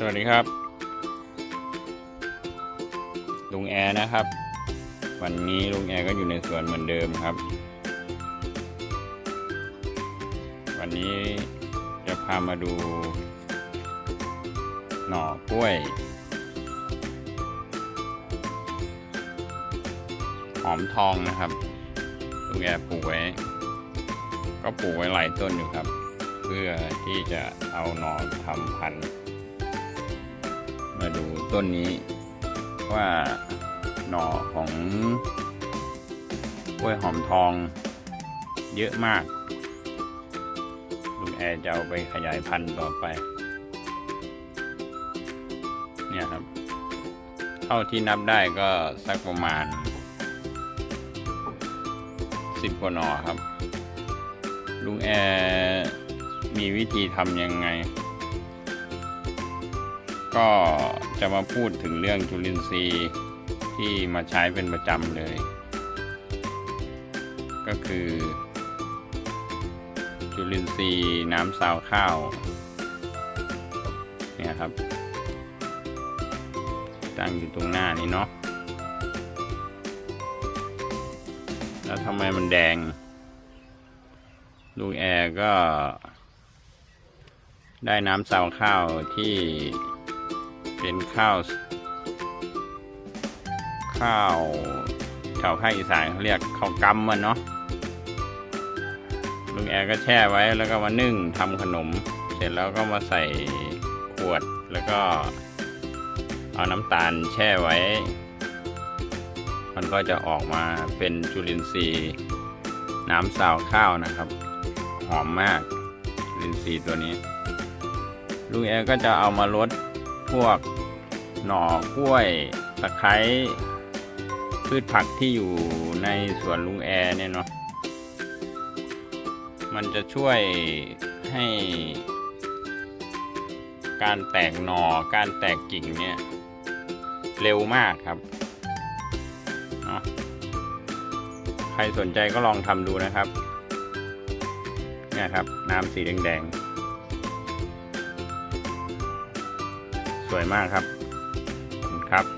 สวัสดีครับ ลุงแอร์นะครับ วันนี้ลุงแอร์ก็อยู่ในสวนเหมือนเดิมครับ วันนี้จะพามาดู หน่อกล้วย หอมทองนะครับ ลุงแอร์ปลูกไว้ ก็ปลูกไว้หลายต้นอยู่ครับ เพื่อที่จะเอาหน่อทำพันธุ์ มาดูต้นนี้ว่าหน่อของกล้วยหอมทองเยอะมากลุงแอร์จะเอาไปขยายพันธุ์ต่อไป เนี่ยครับ เท่าที่นับได้ก็สักประมาณสิบกว่าหน่อครับ ลุงแอร์มีวิธีทำยังไง ก็จะมาพูดถึงเรื่องจุลินทรีย์ที่มาใช้เป็นประจำเลย ก็คือ จุลินทรีย์น้ำซาวข้าวเนี่ยครับ ตั้งอยู่ตรงหน้านี้เนาะแล้วทำไมมันแดง ลูกแอร์ก็ได้น้ำซาวข้าวที่ เป็นข้าว ข้าวชาวภาคอีสานเขาเรียกข้าวกำมันเนาะลุงแอร์ก็แช่ไว้แล้วก็มานึ่งทำขนม เสร็จแล้วก็มาใส่ขวดแล้วก็เอาน้ำตาลแช่ไว้ มันก็จะออกมาเป็นจุลินทรีย์ น้ำซาวข้าวนะครับ หอมมากจุลินทรีย์ตัวนี้ ลุงแอร์ก็จะเอามาลด พวกหน่อกล้วยตะไคร้พืชผักที่อยู่ในสวนลุงแอร์เนี่ยเนาะมันจะช่วยให้การแตกหน่อการแตกกิ่งเนี่ยเร็วมากครับเนาะใครสนใจก็ลองทำดูนะครับเนี่ยครับ น้ำสีแดงๆ สวยมากครับขอบคุณครับ